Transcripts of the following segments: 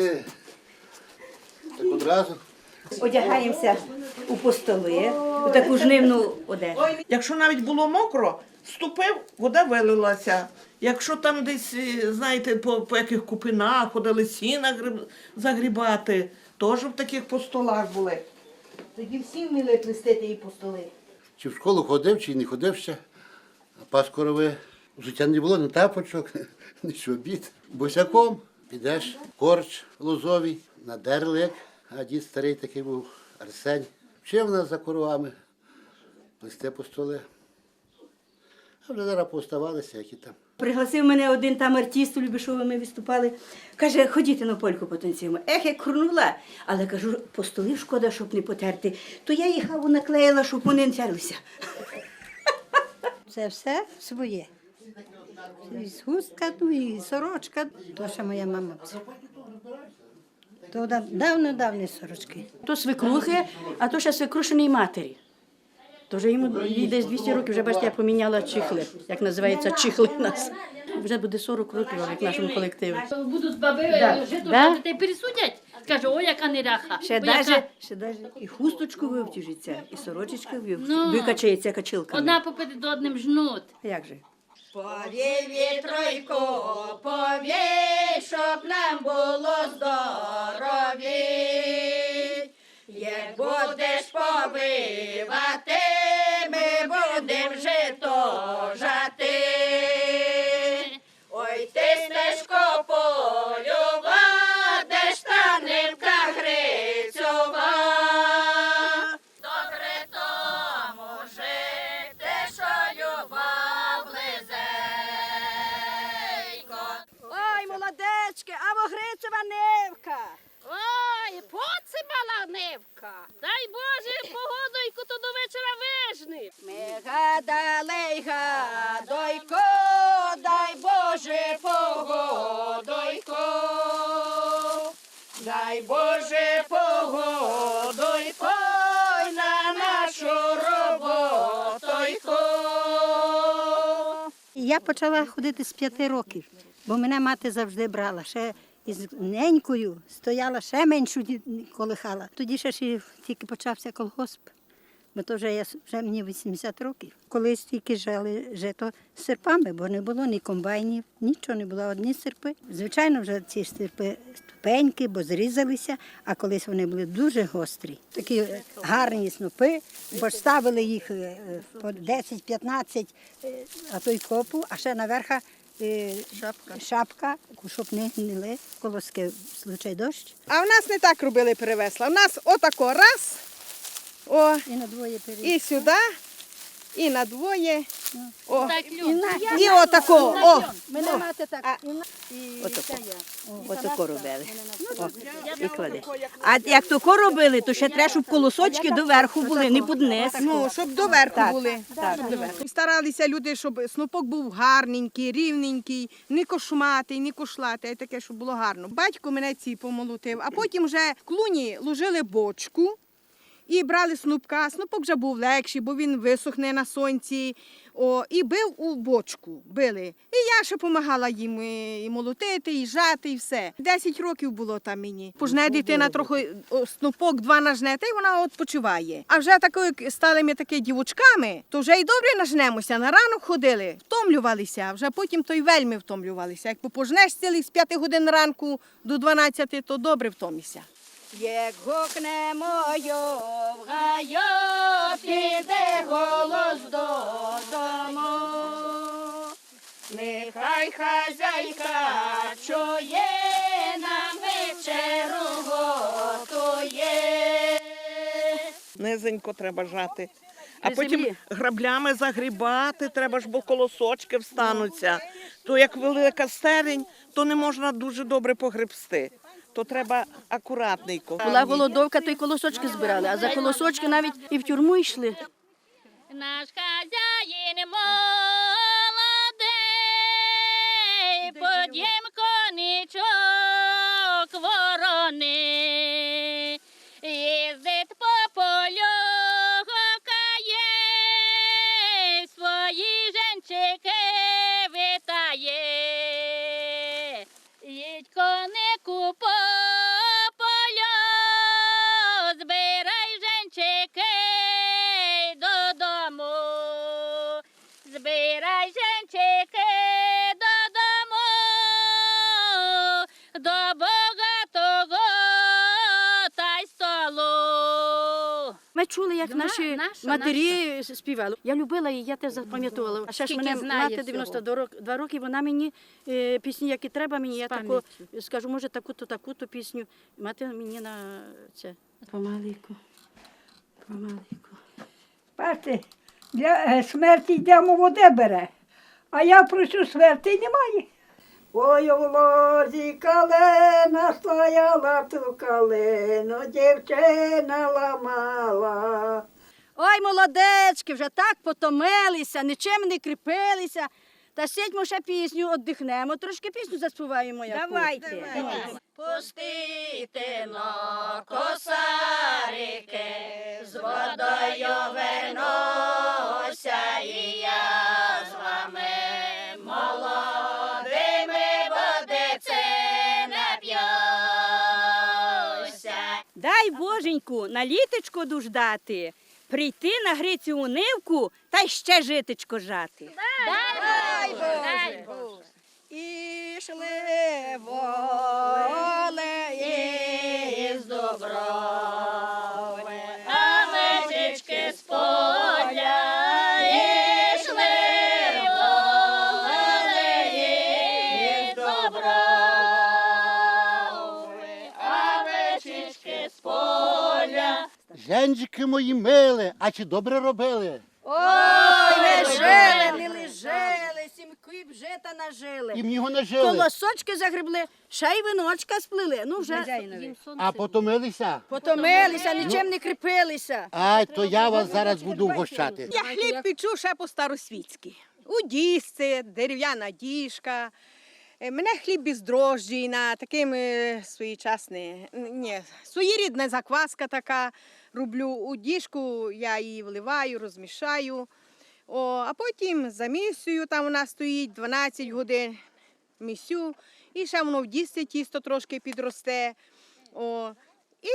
Е, Так одразу. Одягаємося у постоли, у таку жнивну одежу. Якщо навіть було мокро, ступив, вода вилилася. Якщо там десь, е, знаєте, по, по яких купинах ходили сіна гриб- загрібати, теж в таких по столах були. Тоді всі вміли плести і постоли. Чи в школу ходив, чи не ходив ще. А паскорове взуття не було, ні тапочок, ні чобіт. Босяком підеш, корч лозовий, на дерлик, а дід старий такий був Арсень. Вчив нас за коровами, плести по столи. А вже зараз поставалися, які там. Пригласив мене один там артист, у Любішово ми виступали. Каже, ходіть на польку потанцюємо. Ех, як курнула. Але кажу, по столи шкода, щоб не потерти. То я їх хаву наклеїла, щоб вони не терлися. Це все своє. І хустка, ну, і сорочка, то ще моя мама. То дав- давно-давні сорочки. То свекрухи, а то ще свекрушеної матері. То вже йому десь 200 років, вже бачите, я поміняла чихли, як називається чихли у нас. Вже буде 40 років як в нашому колективі. Будуть баби Да. жито Да. дітей пересудять. Каже, ой, яка неряха. Ще даже, ще даже і хусточку вивтюжиться, і сорочечка вив... Ну. викачається качилками. Одна поперед одним жнуть. А Як же? Повій вітройко, повій, щоб нам було здорові. Як будеш побивати, гадали й гадойко, дай Боже погодойко. Дай Боже погодойко на нашу роботойко. Я почала ходити з п'яти років, бо мене мати завжди брала. Ще із ненькою стояла, ще меншу колихала. Тоді ще тільки почався колгосп. Бо то вже, я, вже мені 80 років. Колись тільки жали жито серпами, бо не було ні комбайнів, нічого не було, одні серпи. Звичайно, вже ці серпи ступеньки, бо зрізалися, а колись вони були дуже гострі. Такі гарні снопи, бо ж ставили їх е, по 10-15, е, а то й копу, а ще наверха е, шапка, шапка щоб не гнили колоски в случай дощ. А в нас не так робили перевесла. У нас отако раз, о, І на двоє перейшли. і сюди, і на двоє. О, Так, І на- і отако. О, Мене мати так. А- і Отако. Отако робили. О, і клади. А як тако робили, то ще треба, щоб колосочки доверху були, не поднес. ну, щоб доверху були. так. Щоб доверху. Старалися люди, щоб снопок був гарненький, рівненький, не кошматий, не кошлатий, а таке, щоб було гарно. Батько мене ці помолотив, а потім вже в клуні ложили бочку. І брали снупка. Снупок вже був легший, бо він висохне на сонці. О, і бив у бочку. Били. І я ще допомагала їм і, і молотити, і жати, і все. Десять років було там мені. Пожне дитина трохи о, снупок два нажне, та й вона відпочиває. А вже такою стали ми таки дівочками, то вже й добре нажнемося. На ранок ходили, втомлювалися, а вже потім то й вельми втомлювалися. Як пожнеш цілих з п'яти годин ранку до 12, то добре втомишся. Як гукне мою в гайо, піде голос додому. Нехай хазяйка чує, нам вечеру готує. Низенько треба жати. А При потім землі. граблями загрібати, треба ж, бо колосочки встануться. То як велика стерень, то не можна дуже добре погребсти. То треба акуратненько. Була голодовка, то й колосочки збирали, а за колосочки навіть і в тюрму йшли. Наш хазяїн молодий, подєм конічок вінчики додому, до богатого та й столу. Ми чули, як Вона наші наша, матері співали. Я любила її, я те запам'ятовувала. А ще ж Скільки мене знає мати всього. 92 роки, роки, вона мені е, пісні, які треба мені, я таку, пам'яттю. скажу, може, таку-то, таку-то пісню. Мати мені на це. Помаленьку, помаленьку. Бачите, для е, смерті йдемо води бере, а я прошу смерті немає. Ой, у лозі калина стояла ту калину, дівчина ламала. Ой, молодечки, вже так потомилися, нічим не кріпилися. Та сидьмо ще пісню, віддихнемо, трошки пісню заспіваємо. яку. Давайте. Пустите но косарики, з водою вернуся, і я з вами молодими водиці нап'юся. Дай боженьку на літочко дуждати, прийти на Грицю у нивку та й ще житечко жати. Дай! І шли воли із доброви, А вечечки з поля ішли воли із доброви, а вечечки з поля. Женджики мої мили, а чи добре робили? Ой, ми жили, не лежали, кіп жита нажили. Мені його не жили. Колосочки загребли, ще й виночка сплили. Ну вже А потомилися? потомилися, нічим не кріпилися. Ай, то я вас зараз буду вгощати. Я хліб печу ще по-старосвітськи. У дісці, дерев'яна діжка. Е, Мене хліб без бездрожджий на таким е, своєчасний, ні, своєрідна закваска така. Роблю у діжку, я її вливаю, розмішаю. О, а потім замісюю, там вона стоїть 12 годин, місю. І ще воно в дісці тісто трошки підросте. О, і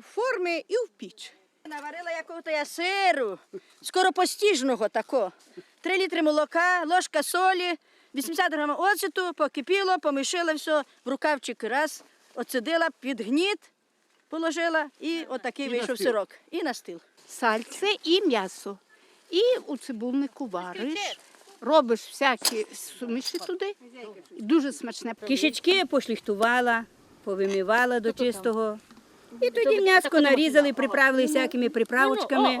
форми, і в піч. Наварила якого-то я сиру, скоропостіжного тако. Три літри молока, ложка солі, 80 грамів оцету, покипіло, помішила все в рукавчик раз, оцедила, під гніт положила і отакий вийшов сирок. І на стіл. сальце і м'ясо. І у цибульнику вариш, робиш всякі суміші туди. Дуже смачне. Кишечки пошліхтувала, повимивала до чистого. І тоді м'яско нарізали, приправили всякими приправочками.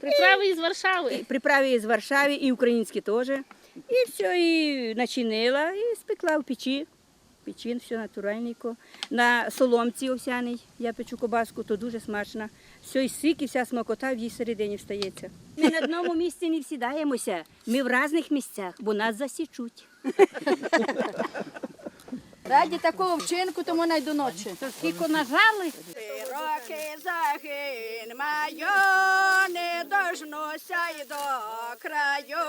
Приправи із Варшави. Приправи із Варшави і українські теж. І все, і начинила, і спекла в печі. Печин, все натуральненько. На соломці овсяній я печу кобаску, то дуже смачно. Все, і сик, і вся смакота в її середині встається. Ми на одному місці не всідаємося. Ми в різних місцях, бо нас засічуть. Раді такого вчинку, тому найду ночі. Скільки нажали, Роки загин маю, не дожнуся й до краю.